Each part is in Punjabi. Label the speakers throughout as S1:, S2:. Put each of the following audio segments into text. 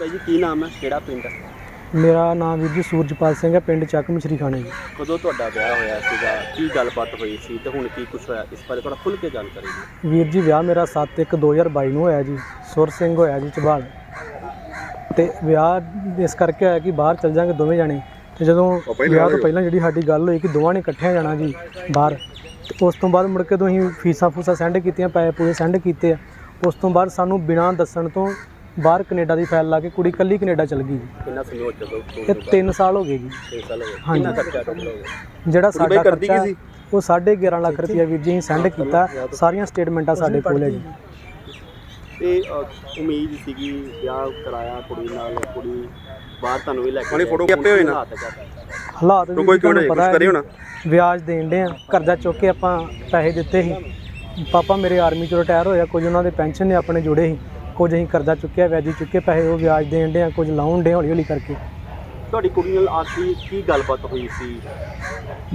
S1: ਬਾਈ ਜੀ ਕੀ ਨਾਮ ਹੈ? ਕਿਹੜਾ ਪਿੰਡ?
S2: ਮੇਰਾ ਨਾਮ ਵੀਰ ਜੀ ਸੂਰਜਪਾਲ ਸਿੰਘ ਹੈ ਪਿੰਡ ਚੱਕ ਮਛਰੀ ਖਾਣੇ ਜੀ।
S1: ਕਦੋਂ ਤੁਹਾਡਾ ਵਿਆਹ ਹੋਇਆ ਸੀਗਾ? ਕੀ ਗੱਲਬਾਤ ਹੋਈ ਸੀ ਤੇ ਹੁਣ ਕੀ ਕੁਝ ਹੋਇਆ? ਇਸ ਬਾਰੇ ਥੋੜਾ ਖੁੱਲ ਕੇ ਜਾਣਕਾਰੀ ਦਿਓ।
S2: ਵੀਰ ਜੀ ਵਿਆਹ ਮੇਰਾ 7/1/2022 ਨੂੰ ਹੋਇਆ ਜੀ। ਸੁਰ ਸਿੰਘ ਹੋਇਆ ਜੀ ਚਬਾਲ। ਤੇ ਵਿਆਹ ਇਸ ਕਰਕੇ ਹੋਇਆ ਕਿ ਬਾਹਰ ਚੱਲ ਜਾਾਂਗੇ ਦੋਵੇਂ ਜਾਣੇ। ਤੇ ਜਦੋਂ ਵਿਆਹ ਤੋਂ ਪਹਿਲਾਂ ਜਿਹੜੀ ਸਾਡੀ ਗੱਲ ਹੋਈ ਕਿ ਦੋਵਾਂ ਨੇ ਇਕੱਠਿਆਂ ਜਾਣਾ ਜੀ ਬਾਹਰ ਤੇ ਉਸ ਤੋਂ ਬਾਅਦ ਮੁੜ ਕੇ ਤੋਂ ਅਸੀਂ ਫੀਸਾਂ ਫੂਸਾਂ ਸੈਂਡ ਕੀਤੀਆਂ ਪੈਸੇ ਪੂਏ ਸੈਂਡ ਕੀਤੇ ਆ। ਉਸ ਤੋਂ ਬਾਅਦ ਸਾਨੂੰ ਬਿਨਾਂ ਦੱਸਣ ਤੋਂ ਬਾਹਰ ਕੈਨੇਡਾ ਦੀ ਫਾਈਲ ਲਾ ਕੇ ਕੁੜੀ ਕੱਲੀ ਕੈਨੇਡਾ ਚਲ ਗਈ। ਜੀ
S1: ਕਿੰਨਾ ਸਮੇਂ ਹੋ ਚੁੱਕਾ
S2: ਇਹ 3 ਸਾਲ ਹੋ ਗਏ ਜੀ।
S1: ਛੇ ਸਾਲ ਹੋ ਗਏ। ਕਿੰਨਾ ਖਰਚਾ ਟੋਟਲ ਹੋ ਗਿਆ?
S2: ਜਿਹੜਾ ਸਾਡਾ
S1: ਕਰਦੀ
S2: ਖਰਚਾ
S1: ਕੀ ਸੀ?
S2: ਉਹ 11.5 ਲੱਖ ਰੁਪਇਆ ਵੀਰ ਜੀ ਅਸੀਂ ਸੈਂਡ ਕੀਤਾ। ਸਾਰੀਆਂ ਸਟੇਟਮੈਂਟਾਂ ਸਾਡੇ ਕੋਲ ਹੈ ਜੀ
S1: ਤੇ ਅ, ਉਮੀਦ ਸੀਗੀ ਵਿਆਹ ਕਰਾਇਆ ਕੁੜੀ ਨਾਲ ਕੁੜੀ ਬਾਹਰ ਤੁਹਾਨੂੰ ਵੀ ਲੈ ਕੇ ਫੋਟੋ ਕਿੱਪੇ ਹੋਏ ਨਾ?
S2: ਹਾਲਾਤ ਵੀ ਤੁਹਾਨੂੰ ਪਤਾ ਹੈ ਜੀ, ਵਿਆਜ ਦੇਣ ਦੇ ਆ। ਕਰਜ਼ਾ ਚੁੱਕ ਕੇ ਆਪਾਂ ਪੈਸੇ ਦਿੱਤੇ ਸੀ। ਪਾਪਾ ਮੇਰੇ ਆਰਮੀ ਚੋਂ ਰਿਟਾਇਰ ਹੋਇਆ ਕੁਝ ਉਹਨਾਂ ਦੇ ਪੈਨਸ਼ਨ ਨੇ ਆਪਣੇ ਜੁੜੇ ਸੀ। ਕੁਝ ਅਸੀਂ ਕਰਜ਼ਾ ਚੁੱਕਿਆ ਵਿਆਜੀ ਚੁੱਕੇ ਪੈਸੇ ਉਹ ਵਿਆਜ ਦੇਣ ਦੇ ਆ ਕੁਝ ਲਾਉਣ ਦੇ ਹੌਲੀ ਹੌਲੀ ਕਰਕੇ।
S1: ਤੁਹਾਡੀ ਕੁੜੀ ਨਾਲ ਆਖਰੀ ਕੀ ਗੱਲਬਾਤ ਹੋਈ ਸੀ?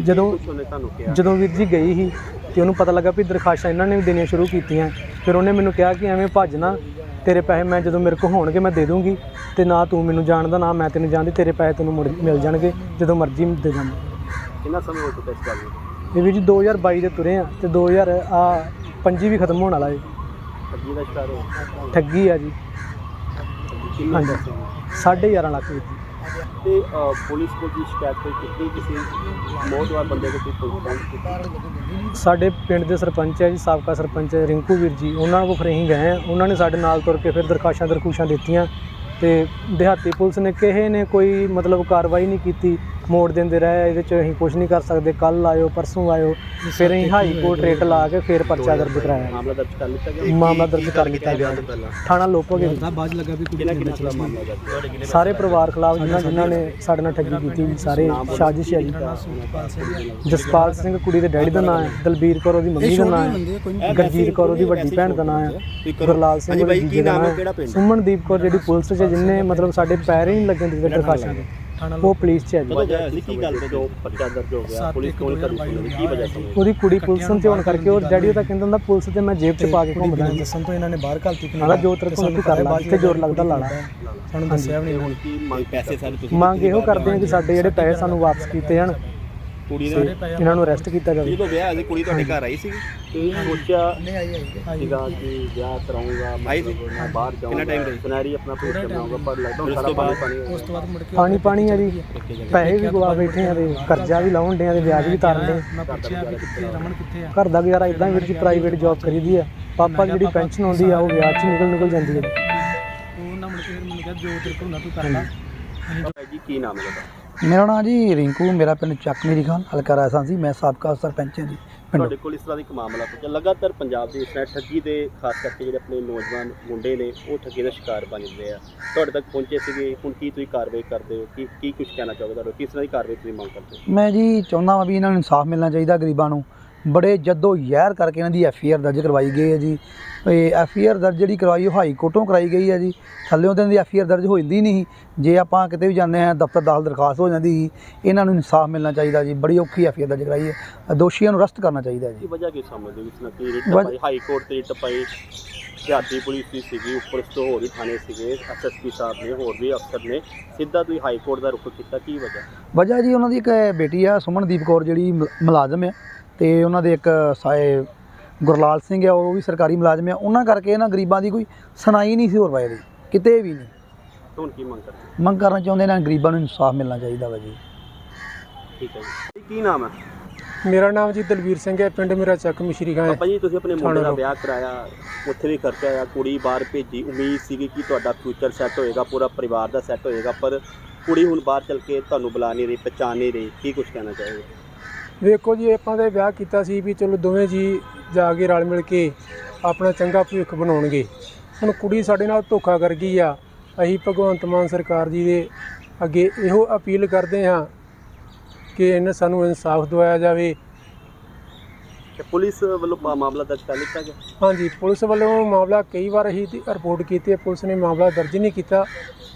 S2: ਜਦੋਂ
S1: ਉਹਨੇ ਤੁਹਾਨੂੰ ਕਿਹਾ?
S2: ਜਦੋਂ ਵੀਰ ਜੀ ਗਈ ਸੀ ਤੇ ਉਹਨੂੰ ਪਤਾ ਲੱਗਾ ਵੀ ਦਰਖਾਸ਼ਾਂ ਇਹਨਾਂ ਨੇ ਵੀ ਦੇਣੀਆਂ ਸ਼ੁਰੂ ਕੀਤੀਆਂ। ਫਿਰ ਉਹਨੇ ਮੈਨੂੰ ਕਿਹਾ ਕਿ ਐਵੇਂ ਭੱਜ ਨਾ ਤੇਰੇ ਪੈਸੇ ਮੈਂ ਜਦੋਂ ਮੇਰੇ ਕੋਲ ਹੋਣਗੇ ਮੈਂ ਦੇ ਦੂੰਗੀ ਤੇ ਨਾ ਤੂੰ ਮੈਨੂੰ ਜਾਣਦਾ ਨਾ ਮੈਂ ਤੈਨੂੰ ਜਾਣਦੀ ਤੇਰੇ ਪੈਸੇ ਤੈਨੂੰ ਮੁੜ ਮਿਲ ਜਾਣਗੇ ਜਦੋਂ ਮਰਜ਼ੀ ਦੇ ਦਾਂਗਾ।
S1: ਕਿੰਨਾ ਸਮੇਂ ਹੋ ਚੁੱਕਾ ਇਸ ਗੱਲ ਨੂੰ?
S2: ਇਹ ਵੀ ਜੀ 2022 ਦੇ ਤੁਰੇ ਆ ਤੇ 2000 ਆ ਪੰਜੀ ਵੀ ਖਤਮ ਹੋਣ ਵਾਲਾ ਜੀ
S1: ਦਾ ਸ਼ਿਕਾਰ ਹੋ
S2: ਠੱਗੀ ਆ ਜੀ।
S1: ਕਿੰਨਾ
S2: ਹਾਂਜੀ।
S1: ਪੈਸੇ ਨੇ?
S2: ਸਾਢੇ 11 ਲੱਖ ਦੀ
S1: ਤੇ ਅ, ਪੁਲਿਸ ਕੋਲ ਦੀ ਸ਼ਿਕਾਇਤ ਕੋਈ ਕੀਤੀ? ਕਿਸੇ ਮੌਤਵਾਰ ਬੰਦੇ ਕੋਲ ਕੋਈ ਕੀਤੀ?
S2: ਸਾਡੇ ਪਿੰਡ ਦੇ ਸਰਪੰਚ ਹੈ ਜੀ ਸਾਬਕਾ ਸਰਪੰਚ ਰਿੰਕੂ ਵੀਰ ਜੀ। ਉਹਨਾਂ ਕੋਲ ਫਿਰ ਅਸੀਂ ਗਏ ਆ। ਉਹਨਾਂ ਨੇ ਸਾਡੇ ਨਾਲ ਤੁਰ ਕੇ ਫਿਰ ਦਰਖਾਸ਼ਾਂ ਦਰਖੂਸ਼ਾਂ ਦਿੱਤੀਆਂ ਤੇ ਦਿਹਾਤੀ ਪੁਲਿਸ ਨੇ ਕਿਸੇ ਨੇ ਕੋਈ ਮਤਲਬ ਕਾਰਵਾਈ ਨਹੀਂ ਕੀਤੀ। ਮੋੜ ਦਿੰਦੇ ਰਹੇ ਇਹਦੇ ਚ ਅਸੀਂ ਕੁਝ ਨਹੀਂ ਕਰ ਸਕਦੇ ਕੱਲ ਆਇਓ ਪਰਸੋਂ ਆਇਓ ਫਿਰ ਅਸੀਂ ਹਾਈ ਕੋਰਟ ਰੇਟ ਲਾ ਕੇ ਫਿਰ ਪਰਚਾ ਦਰਜ ਕਰਾਇਆ।
S1: ਮਾਮਲਾ ਦਰਜ ਕਰ ਲਿੱਤਾ ਗਿਆ?
S2: ਮਾਮਲਾ ਦਰਜ ਕਰ ਲਿੱਤਾ ਗਿਆ
S1: ਤੋਂ ਪਹਿਲਾਂ?
S2: ਥਾਣਾ ਲੋਪੋਗੇ
S1: ਬਾਅਦ ਲੱਗਾ ਵੀ ਕਿਹਨਾਂ ਕਿਹਨਾਂ ਖਿਲਾਫ ਮਾਮਲਾ
S2: ਸਾਰੇ ਪਰਿਵਾਰ ਖਿਲਾਫ ਜਿਨ੍ਹਾਂ ਜਿਨ੍ਹਾਂ ਨੇ ਸਾਡੇ ਨਾਲ ਠੱਗੀ ਕੀਤੀ ਸਾਰੇ ਸਾਜ਼ਿਸ਼ ਹੈ ਜੀ। ਜਸਪਾਲ ਸਿੰਘ ਕੁੜੀ ਦੇ ਡੈਡੀ ਦਾ ਨਾਮ ਹੈ ਦਲਬੀਰ ਕੌਰ ਉਹਦੀ ਮੰਮੀ ਦਾ ਨਾਮ ਹੈ ਗਰਜੀਤ ਕੌਰ ਉਹਦੀ ਵੱਡੀ ਭੈਣ ਦਾ ਨਾਮ ਹੈ ਗੁਰਲਾਲ ਸਿੰਘ ਉਹਦੀ ਜੀਜੇ ਦਾ ਨਾਮ ਹੈ ਸੁਮਨਦੀਪ ਕੌਰ ਜਿਹੜੀ ਪੁਲਿਸ 'ਚ ਜਿੰਨੇ ਮਤਲਬ ਸਾਡੇ ਪੈਰ ਹੀ ਨਹੀਂ ਲੱਗਣ ਦਿੱਤੇ ਦਰਖਾਸ਼ਾਂ ਦੇ। ਉਹ ਪੁਲਿਸ 'ਚ ਹੈ ਜੀ।
S1: ਵਜ੍ਹਾ ਸੀ? ਕੀ ਗੱਲ ਤੇ ਜੋ ਪਰਚਾ ਦਰਜ ਹੋ ਗਿਆ? ਪੁਲਿਸ ਕੋਲ ਕਰੀ ਸੁਣੀ ਕੀ ਵਜ੍ਹਾ ਸੀ
S2: ਉਹਦੀ ਕੁੜੀ ਪੁਲਿਸ ਨੂੰ ਹੋਣ ਕਰਕੇ ਉਹ ਡੈਡੀ ਉਹਦਾ ਕਹਿੰਦਾ ਹੁੰਦਾ ਪੁਲਿਸ ਤੇ ਮੈਂ ਜੇਬ 'ਚ ਪਾ ਕੇ ਘੁੰਮਦਾ ਦੱਸਣ ਤੋਂ ਇਹਨਾਂ ਨੇ ਬਾਹਰ ਘਲਤੀ ਨਾਲਾ ਜੋ ਤੇਰੇ ਕੋਲ ਤੂੰ ਕਰ ਲਾ ਜਿੱਥੇ ਜ਼ੋਰ ਲੱਗਦਾ ਲਾ ਲਾ ਸਾਨੂੰ ਦੱਸਿਆ ਵੀ ਨਹੀਂ
S1: ਹੁਣ। ਕੀ ਮੰਗ ਪੈਸੇ ਸਾਰੇ ਤੁਸੀਂ
S2: ਮੰਗ ਇਹੋ ਕਰਦੇ ਆ ਕਿ ਸਾਡੇ ਜਿਹੜੇ ਪੈਸੇ ਸਾਨੂੰ ਵਾਪਸ ਕੀਤੇ ਜਾਣ।
S1: ਕੁੜੀ ਨੇ
S2: ਇਹਨਾਂ ਨੂੰ ਅਰੈਸਟ ਕੀਤਾ ਜਾਵੇ।
S1: ਜਦੋਂ ਵਿਆਹ ਦੀ ਕੁੜੀ ਤੁਹਾਡੇ ਘਰ ਆਈ ਸੀ ਤੇ ਸੋਚਿਆ ਸੀਗਾ ਕਿ ਵਿਆਹ ਕਰਾਉਂਗਾ ਆਈ ਸੀ। ਮੈਂ ਬਾਹਰ ਜਾਊਂਗਾ ਕਿੰਨਾ ਟਾਈਮ ਸਨੈਰੀ ਆਪਣਾ ਪੂਰਾ ਬਣਾਉਂਗਾ ਪਰ ਲੱਗਦਾ ਸਾਰਾ ਪਾਣੀ ਪਾਣੀ ਉਸ ਤੋਂ ਬਾਅਦ
S2: ਪਾਣੀ ਪਾਣੀ ਆ ਜੀ। ਪੈਸੇ ਵੀ ਗਵਾ ਬੈਠੇ ਆ ਤੇ ਕਰਜ਼ਾ ਵੀ ਲਾਉਣ ਡੇ ਆ ਤੇ ਵਿਆਜ ਵੀ ਤਾਰਨ ਡੇ ਘਰ ਦਾ ਗੁਜ਼ਾਰਾ ਇਦਾਂ ਵੀਰ ਜੀ ਪ੍ਰਾਈਵੇਟ ਜੌਬ ਕਰੀਦੀ ਆ। ਪਾਪਾ ਦੀ ਜਿਹੜੀ ਪੈਨਸ਼ਨ ਆਉਂਦੀ ਆ ਉਹ ਵਿਆਜ 'ਚ ਨਿਕਲ ਨਿਕਲ ਜਾਂਦੀ ਹੈ।
S1: ਜੀ ਕੀ ਨਾਮ ਹੈ ਤੁਹਾਡਾ?
S3: ਮੇਰਾ ਨਾਮ ਜੀ ਰਿੰਕੂ ਮੇਰਾ ਪਿੰਡ ਚੱਕ ਮੇਰੀ ਖਾਨ ਹਲਕਾ ਰਾਜਸਥਾਨ ਸੀ ਮੈਂ ਸਾਬਕਾ ਸਰਪੰਚ ਹਾਂ ਜੀ
S1: ਤੁਹਾਡੇ ਕੋਲ ਇਸ ਤਰ੍ਹਾਂ ਦੀ ਇੱਕ ਮਾਮਲਾ ਪੁੱਛਿਆ ਲਗਾਤਾਰ ਪੰਜਾਬ ਦੇ ਇਸ ਤਰ੍ਹਾਂ ਠੱਗੀ ਦੇ ਖਾਸ ਕਰਕੇ ਜਿਹੜੇ ਆਪਣੇ ਨੌਜਵਾਨ ਮੁੰਡੇ ਨੇ ਉਹ ਠੱਗੀ ਦਾ ਸ਼ਿਕਾਰ ਬਣ ਜਾਂਦੇ ਆ। ਤੁਹਾਡੇ ਤੱਕ ਪਹੁੰਚੇ ਸੀਗੇ ਹੁਣ ਕੀ ਤੁਸੀਂ ਕਾਰਵਾਈ ਕਰਦੇ ਹੋ? ਕੀ ਕੀ ਕੁਝ ਕਹਿਣਾ ਚਾਹੋਗੇ? ਤੁਹਾਡੇ ਕਿਸ ਤਰ੍ਹਾਂ ਦੀ ਕਾਰਵਾਈ ਤੁਸੀਂ ਮੰਗ ਕਰਦੇ ਹੋ?
S3: ਮੈਂ ਜੀ ਚਾਹੁੰਦਾ ਹਾਂ ਵੀ ਇਹਨਾਂ ਨੂੰ ਇਨਸਾਫ ਮਿਲਣਾ ਚਾਹੀਦਾ ਗਰੀਬਾਂ ਨੂੰ। ਬੜੇ ਜੱਦੋ ਜ਼ਹਿਰ ਕਰਕੇ ਇਹਨਾਂ ਦੀ ਐਫ ਆਈ ਆਰ ਦਰਜ ਕਰਵਾਈ ਗਈ ਹੈ ਜੀ। ਇਹ ਐਫ ਆਈ ਆਰ ਦਰਜ ਜਿਹੜੀ ਕਰਵਾਈ ਉਹ ਹਾਈ ਕੋਰਟੋਂ ਕਰਾਈ ਗਈ ਹੈ ਜੀ। ਥੱਲੇੋਂ ਤਾਂ ਇਹਨਾਂ ਦੀ ਐਫ ਆਈ ਆਰ ਦਰਜ ਹੋ ਜਾਂਦੀ ਨਹੀਂ। ਜੇ ਆਪਾਂ ਕਿਤੇ ਵੀ ਜਾਂਦੇ ਹਾਂ ਦਫ਼ਤਰ ਦਾਖਲ ਦਰਖਾਸਤ ਹੋ ਜਾਂਦੀ। ਇਹਨਾਂ ਨੂੰ ਇਨਸਾਫ ਮਿਲਣਾ ਚਾਹੀਦਾ ਜੀ। ਬੜੀ ਔਖੀ ਐਫ ਆਈ ਆਰ ਦਰਜ ਕਰਾਈ ਹੈ। ਦੋਸ਼ੀਆਂ ਨੂੰ ਅਰੈਸਟ ਕਰਨਾ ਚਾਹੀਦਾ ਜੀ।
S1: ਵਜ੍ਹਾ ਕੀ ਸਮਝਦੇ ਹੋ ਇਸ ਨਾਲ? ਕੀ ਰਿਟ
S3: ਵਜ-
S1: ਪਾਈ? ਹਾਈ ਕੋਰਟ ਤੇ ਰਿਟ ਪਾਈ। ਸਿਆਸੀ ਪੁਲਿਸ ਦੀ ਸੀਗੀ ਉੱਪਰ ਤੋਂ ਹੋਰ ਵੀ ਥਾਣੇ ਸੀਗੇ। ਐਸਐਸਪੀ ਸਾਹਿਬ ਨੇ ਹੋਰ ਵੀ ਅਫਸਰ ਨੇ। ਸਿੱਧਾ ਤੁਸੀਂ ਹਾਈ ਕੋਰਟ ਦਾ ਰੁਖ ਕੀਤਾ ਕੀ ਵਜ੍ਹਾ?
S3: ਵਜ੍ਹਾ ਜੀ ਉਹਨਾਂ ਦੀ ਇੱਕ ਬੇਟੀ ਆ ਸੁਮਨਦੀਪ ਕੌਰ ਜਿਹੜੀ ਮੁਲਾਜ਼ਮ ਹੈ। ਤੇ ਉਹਨਾਂ ਦੇ ਇੱਕ ਸਾਏ ਗੁਰਲਾਲ ਸਿੰਘ ਆ ਉਹ ਵੀ ਸਰਕਾਰੀ ਮੁਲਾਜ਼ਮ ਆ। ਉਹਨਾਂ ਕਰਕੇ ਇਹਨਾਂ ਗਰੀਬਾਂ ਦੀ ਕੋਈ ਸੁਣਾਈ ਨਹੀਂ ਸੀ ਹੋਰ ਪਾਏ ਦੀ ਕਿਤੇ ਵੀ ਨਹੀਂ।
S1: ਹੁਣ ਕੀ ਮੰਗ ਕਰਦੇ? ਹੋ?
S3: ਮੰਗ ਕਰਨਾ ਚਾਹੁੰਦੇ ਇਹਨਾਂ ਗਰੀਬਾਂ ਨੂੰ ਇਨਸਾਫ ਮਿਲਣਾ ਚਾਹੀਦਾ ਵਾ ਜੀ।
S1: ਠੀਕ ਹੈ ਜੀ। ਕੀ ਨਾਮ ਹੈ?
S2: ਮੇਰਾ ਨਾਮ ਜੀ ਦਲਵੀਰ ਸਿੰਘ ਹੈ ਪਿੰਡ ਮੇਰਾ ਚੱਕ ਮਿਸ਼ਰੀ ਗਾਂ
S1: ਪਾਪਾ ਜੀ ਤੁਸੀਂ ਆਪਣੇ ਮੁੰਡੇ ਦਾ। ਵਿਆਹ ਕਰਾਇਆ ਉੱਥੇ ਵੀ ਖਰਚਾ ਆਇਆ ਕੁੜੀ ਬਾਹਰ ਭੇਜੀ ਉਮੀਦ ਸੀਗੀ ਕਿ ਤੁਹਾਡਾ ਫਿਊਚਰ ਸੈੱਟ ਹੋਏਗਾ ਪੂਰਾ ਪਰਿਵਾਰ ਦਾ ਸੈੱਟ ਹੋਏਗਾ ਪਰ ਕੁੜੀ ਹੁਣ ਬਾਹਰ ਚਲ ਕੇ ਤੁਹਾਨੂੰ ਬੁਲਾ ਨਹੀਂ ਰਹੀ ਪਛਾਣ ਨਹੀਂ ਰਹੀ ਕੀ ਕੁਝ ਕਹਿਣਾ ਚਾਹੋਗੇ?
S2: ਵੇਖੋ ਜੀ ਆਪਾਂ ਤਾਂ ਵਿਆਹ ਕੀਤਾ ਸੀ ਵੀ ਚਲੋ ਦੋਵੇਂ ਜੀ ਜਾ ਕੇ ਰਲ ਮਿਲ ਕੇ ਆਪਣਾ ਚੰਗਾ ਭਵਿੱਖ ਬਣਾਉਣਗੇ। ਹੁਣ ਕੁੜੀ ਸਾਡੇ ਨਾਲ ਧੋਖਾ ਕਰ ਗਈ ਆ। ਅਸੀਂ ਭਗਵੰਤ ਮਾਨ ਸਰਕਾਰ ਜੀ ਦੇ ਅੱਗੇ ਇਹੋ ਅਪੀਲ ਕਰਦੇ ਹਾਂ ਕਿ ਇਹਨਾਂ ਸਾਨੂੰ ਇਨਸਾਫ ਦਿਵਾਇਆ ਜਾਵੇ।
S1: ਤੇ ਪੁਲਿਸ ਵੱਲੋਂ ਮਾਮਲਾ ਦਰਜ ਕਰ ਲਿੱਤਾ ਗਿਆ?
S2: ਹਾਂਜੀ ਪੁਲਿਸ ਵੱਲੋਂ ਮਾਮਲਾ ਕਈ ਵਾਰ ਦੀ ਰਿਪੋਰਟ ਕੀਤੀ ਹੈ ਪੁਲਿਸ ਨੇ ਮਾਮਲਾ ਦਰਜ ਨਹੀਂ ਕੀਤਾ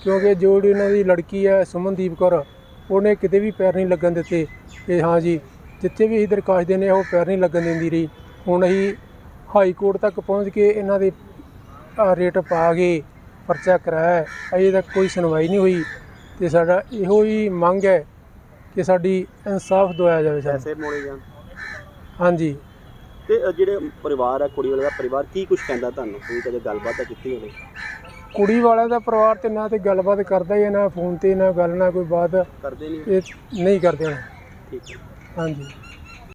S2: ਕਿਉਂਕਿ ਜੋ ਜਿਹੜੀ ਉਹਨਾਂ ਦੀ ਲੜਕੀ ਹੈ ਸੁਮਨਦੀਪ ਕੌਰ ਉਹਨੇ ਕਿਤੇ ਵੀ ਪੈਰ ਨਹੀਂ ਲੱਗਣ ਦਿੱਤੇ। ਤੇ ਹਾਂ ਜੀ ਜਿੱਥੇ ਵੀ ਅਸੀਂ ਦਰਖਾਸਤ ਦਿੰਦੇ ਹਾਂ ਉਹ ਪੈਰ ਨਹੀਂ ਲੱਗਣ ਦਿੰਦੀ ਰਹੀ। ਹੁਣ ਅਸੀਂ ਹਾਈ ਕੋਰਟ ਤੱਕ ਪਹੁੰਚ ਕੇ ਇਹਨਾਂ ਦੇ ਰੇਟ ਪਾ ਕੇ
S4: ਪਰਚਾ ਕਰਾਇਆ। ਅਜੇ ਤੱਕ ਕੋਈ ਸੁਣਵਾਈ ਨਹੀਂ ਹੋਈ ਤੇ ਸਾਡਾ ਇਹੋ ਹੀ ਮੰਗ ਹੈ ਕਿ ਸਾਡੀ ਇਨਸਾਫ ਦਿਵਾਇਆ ਜਾਵੇ
S1: ਪੈਸੇ ਮੋੜੇ ਜਾਣ।
S4: ਹਾਂਜੀ।
S1: ਤੇ ਅ, ਜਿਹੜੇ ਪਰਿਵਾਰ ਆ ਕੁੜੀ ਵਾਲੇ ਦਾ ਪਰਿਵਾਰ ਕੀ ਕੁਝ ਕਹਿੰਦਾ ਤੁਹਾਨੂੰ? ਤੁਸੀਂ ਕਦੇ ਗੱਲਬਾਤ ਤਾਂ ਕੀਤੀ ਹੋਣੀ
S4: ਕੁੜੀ ਵਾਲਿਆਂ ਦਾ ਪਰਿਵਾਰ ਤੇ ਨਾ ਤੇ ਗੱਲਬਾਤ ਕਰਦਾ ਹੀ ਹੈ ਨਾ ਫੋਨ ਤੇ ਨਾ ਗੱਲ ਨਾ ਕੋਈ ਬਾਤ।
S1: ਕਰਦੇ ਨਹੀਂ।
S4: ਇਹ ਨਹੀਂ ਕਰਦੇ ਹੁਣ।
S1: ਠੀਕ ਹੈ।
S4: ਹਾਂਜੀ।